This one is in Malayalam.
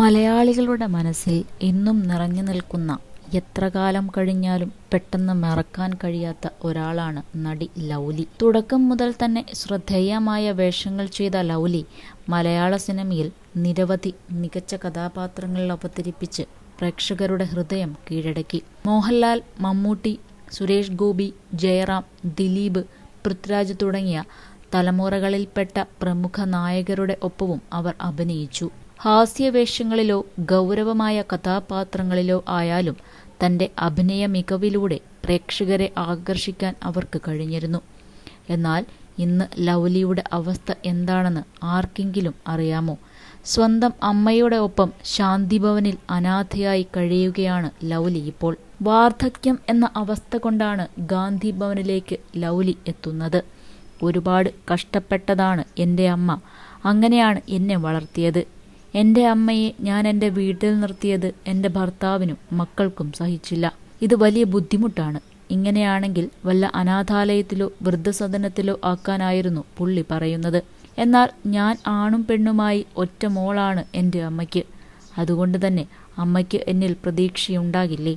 മലയാളികളുടെ മനസ്സിൽ ഇന്നും നിറഞ്ഞു നിൽക്കുന്ന എത്ര കാലം കഴിഞ്ഞാലും പെട്ടെന്ന് മറക്കാൻ കഴിയാത്ത ഒരാളാണ് നടി ലൗലി. തുടക്കം മുതൽ തന്നെ ശ്രദ്ധേയമായ വേഷങ്ങൾ ചെയ്ത ലൗലി മലയാള സിനിമയിൽ നിരവധി മികച്ച കഥാപാത്രങ്ങളിൽ അവതരിപ്പിച്ച് പ്രേക്ഷകരുടെ ഹൃദയം കീഴടക്കി. മോഹൻലാൽ മമ്മൂട്ടി സുരേഷ് ഗോപി ജയറാം ദിലീപ് പൃഥ്വിരാജ് തുടങ്ങിയ തലമുറകളിൽപ്പെട്ട പ്രമുഖ നായകരുടെ ഒപ്പവും അവർ അഭിനയിച്ചു. ഹാസ്യവേഷങ്ങളിലോ ഗൗരവമായ കഥാപാത്രങ്ങളിലോ ആയാലും തന്റെ അഭിനയ മികവിലൂടെ പ്രേക്ഷകരെ ആകർഷിക്കാൻ അവർക്ക് കഴിഞ്ഞിരുന്നു. എന്നാൽ ഇന്ന് ലൗലിയുടെ അവസ്ഥ എന്താണെന്ന് ആർക്കെങ്കിലും അറിയാമോ? സ്വന്തം അമ്മയുടെ ഒപ്പം ശാന്തിഭവനിൽ അനാഥയായി കഴിയുകയാണ് ലൗലി ഇപ്പോൾ. വാർദ്ധക്യം എന്ന അവസ്ഥ കൊണ്ടാണ് ഗാന്ധി ഭവനിലേക്ക് ലൗലി എത്തുന്നത്. ഒരുപാട് കഷ്ടപ്പെട്ടതാണ് എന്റെ അമ്മ. അങ്ങനെയാണ് എന്നെ വളർത്തിയത്. എന്റെ അമ്മയെ ഞാൻ എന്റെ വീട്ടിൽ നിർത്തിയത് എന്റെ ഭർത്താവിനും മക്കൾക്കും സഹിച്ചില്ല. ഇത് വലിയ ബുദ്ധിമുട്ടാണ്. ഇങ്ങനെയാണെങ്കിൽ വല്ല അനാഥാലയത്തിലോ വൃദ്ധസദനത്തിലോ ആക്കാനായിരുന്നു പുള്ളി പറയുന്നത്. എന്നാൽ ഞാൻ ആണും പെണ്ണുമായി ഒറ്റ മോളാണ് എന്റെ അമ്മയ്ക്ക്. അതുകൊണ്ട് തന്നെ അമ്മയ്ക്ക് എന്നിൽ പ്രതീക്ഷയുണ്ടാകില്ലേ?